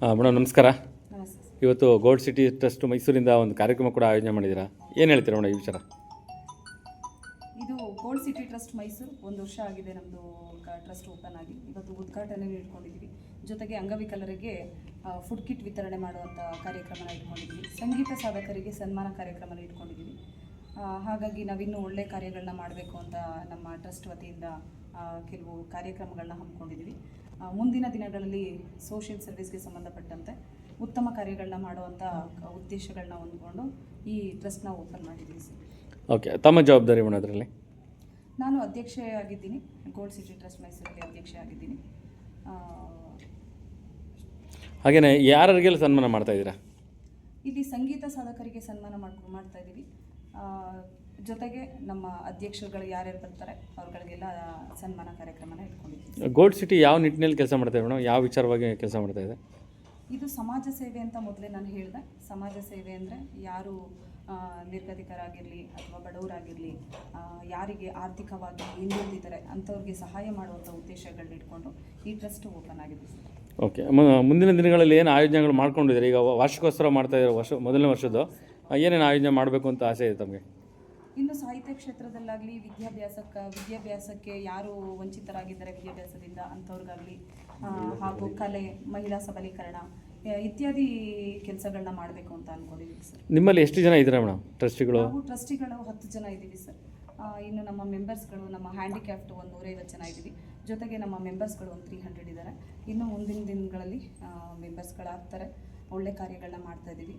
Madam ನಮಸ್ಕಾರ. ಇವತ್ತು gold city trust ಮೈಸೂರಿಂದ ಒಂದು ಕಾರ್ಯಕ್ರಮ ಕೂಡ ಆಯೋಜನೆ ಮಾಡಿದ್ದೀರಾ? ಏನು ಹೇಳ್ತೀರಾ ಮೇಡಮ್ ಈ ವಿಚಾರ? ಇದು ಗೋಲ್ಡ್ ಸಿಟಿ ಟ್ರಸ್ಟ್ ಮೈಸೂರು. ಒಂದು ವರ್ಷ ಆಗಿದೆ ನಮ್ಮದು ಟ್ರಸ್ಟ್ ಓಪನ್ ಆಗಿ. ಇವತ್ತು ಉದ್ಘಾಟನೆ ಇಟ್ಕೊಂಡಿದ್ದೀವಿ ಜೊತೆಗೆ ಅಂಗವಿಕಲರಿಗೆ ಫುಡ್ ಕಿಟ್ ವಿತರಣೆ ಮಾಡುವಂಥ ಕಾರ್ಯಕ್ರಮನ ಇಟ್ಕೊಂಡಿದ್ದೀವಿ ಸಂಗೀತ ಸಾಧಕರಿಗೆ ಸನ್ಮಾನ ಕಾರ್ಯಕ್ರಮನ ಇಟ್ಕೊಂಡಿದ್ದೀವಿ ಹಾಗಾಗಿ ನಾವಿನ್ನೂ ಒಳ್ಳೆ ಕಾರ್ಯಗಳನ್ನ ಮಾಡಬೇಕು ಅಂತ ನಮ್ಮ ಟ್ರಸ್ಟ್ ವತಿಯಿಂದ ಕೆಲವು ಕಾರ್ಯಕ್ರಮಗಳನ್ನ ಹಮ್ಮಿಕೊಂಡಿದ್ದೀವಿ ಮುಂದಿನ ದಿನಗಳಲ್ಲಿ ಸೋಷಿಯಲ್ ಸರ್ವಿಸ್ಗೆ ಸಂಬಂಧಪಟ್ಟಂತೆ ಉತ್ತಮ ಕಾರ್ಯಗಳನ್ನ ಮಾಡುವಂಥ ಉದ್ದೇಶಗಳನ್ನ ಹೊಂದ್ಕೊಂಡು ಈ ಟ್ರಸ್ಟ್ನ ಓಪನ್ ಮಾಡಿದ್ದೀವಿ ಸರ್. ಓಕೆ ತಮ್ಮ ಜವಾಬ್ದಾರಿ ಅದರಲ್ಲಿ? ನಾನು ಅಧ್ಯಕ್ಷೆ ಆಗಿದ್ದೀನಿ. ಗೋಲ್ಡ್ ಸಿಟಿ ಟ್ರಸ್ಟ್ ಮೈಸೂರಲ್ಲಿ ಅಧ್ಯಕ್ಷೆ ಆಗಿದ್ದೀನಿ. ಹಾಗೇನೆ ಹಾಗೆಯೇ ಯಾರಿಗೆಲ್ಲ ಸನ್ಮಾನ ಮಾಡ್ತಾ ಇದ್ದೀರಾ? ಇಲ್ಲಿ ಸಂಗೀತ ಸಾಧಕರಿಗೆ ಸನ್ಮಾನ ಮಾಡ್ಕೊ ಮಾಡ್ತಾ ಇದ್ದೀವಿ. ಜೊತೆಗೆ ನಮ್ಮ ಅಧ್ಯಕ್ಷರುಗಳು ಯಾರ್ಯಾರು ಬರ್ತಾರೆ ಅವ್ರಗಳಿಗೆಲ್ಲ ಸನ್ಮಾನ ಕಾರ್ಯಕ್ರಮನ ಇಟ್ಕೊಂಡಿದ್ದೀವಿ. ಗೋಲ್ಡ್ ಸಿಟಿ ಯಾವ ನಿಟ್ಟಿನಲ್ಲಿ ಕೆಲಸ ಮಾಡ್ತಾ ಇದೆ ಮೇಡಮ್? ಯಾವ ವಿಚಾರವಾಗಿ ಕೆಲಸ ಮಾಡ್ತಾ ಇದೆ? ಇದು ಸಮಾಜ ಸೇವೆ ಅಂತ ಮೊದಲೇ ನಾನು ಹೇಳಿದೆ. ಸಮಾಜ ಸೇವೆ ಅಂದರೆ ಯಾರು ನಿರ್ಗತಿಕರಾಗಿರಲಿ ಅಥವಾ ಬಡವರಾಗಿರಲಿ ಯಾರಿಗೆ ಆರ್ಥಿಕವಾಗಿ ಹಿಂದುಳಿದಿದ್ದಾರೆ ಅಂಥವ್ರಿಗೆ ಸಹಾಯ ಮಾಡುವಂಥ ಉದ್ದೇಶಗಳನ್ನ ಇಟ್ಕೊಂಡು ಈ ಟ್ರಸ್ಟ್ ಓಪನ್ ಆಗಿದೆ ಓಕೆ. ಮುಂದಿನ ದಿನಗಳಲ್ಲಿ ಏನು ಆಯೋಜನೆಗಳು ಮಾಡ್ಕೊಂಡಿದ್ದಾರೆ? ಈಗ ವಾರ್ಷಿಕೋತ್ಸವ ಮಾಡ್ತಾ ಇದ್ದಾರೆ ವರ್ಷ ಮೊದಲನೇ ವರ್ಷದ್ದು. ಏನೇನು ಆಯೋಜನೆ ಮಾಡಬೇಕು ಅಂತ ಆಸೆ ಇದೆ ತಮಗೆ? ಇನ್ನು ಸಾಹಿತ್ಯ ಕ್ಷೇತ್ರದಲ್ಲಾಗಲಿ ವಿದ್ಯಾಭ್ಯಾಸಕ್ಕೆ ವಿದ್ಯಾಭ್ಯಾಸಕ್ಕೆ ಯಾರು ವಂಚಿತರಾಗಿದ್ದಾರೆ ವಿದ್ಯಾಭ್ಯಾಸದಿಂದ ಅಂಥವ್ರಿಗಾಗಲಿ ಹಾಗೂ ಕಲೆ ಮಹಿಳಾ ಸಬಲೀಕರಣ ಇತ್ಯಾದಿ ಕೆಲಸಗಳನ್ನ ಮಾಡಬೇಕು ಅಂತ ಅನ್ಕೊಂಡಿದ್ದೀವಿ ಸರ್. ನಿಮ್ಮಲ್ಲಿ ಎಷ್ಟು ಜನ ಇದ್ದಾರೆ ಮೇಡಮ್ ಟ್ರಸ್ಟಿಗಳು? ನಾವು ಟ್ರಸ್ಟಿಗಳು ಹತ್ತು ಜನ ಇದ್ದೀವಿ ಸರ್. ಇನ್ನು ನಮ್ಮ ಮೆಂಬರ್ಸ್ಗಳು ನಮ್ಮ ಹ್ಯಾಂಡಿಕ್ಯಾಫ್ಟ್ ಒಂದು ನೂರೈವತ್ತು ಜನ ಇದ್ದೀವಿ. ಜೊತೆಗೆ ನಮ್ಮ ಮೆಂಬರ್ಸ್ಗಳು ಒಂದು ತ್ರೀ ಹಂಡ್ರೆಡ್ ಇದ್ದಾರೆ. ಇನ್ನು ಮುಂದಿನ ದಿನಗಳಲ್ಲಿ ಮೆಂಬರ್ಸ್ಗಳಾಗ್ತಾರೆ. ಒಳ್ಳೆ ಕಾರ್ಯಗಳನ್ನ ಮಾಡ್ತಾ ಇದ್ದೀವಿ.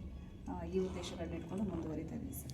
ಈ ಉದ್ದೇಶಗಳನ್ನ ಇಟ್ಕೊಂಡು ಮುಂದುವರಿತಾ ಸರ್.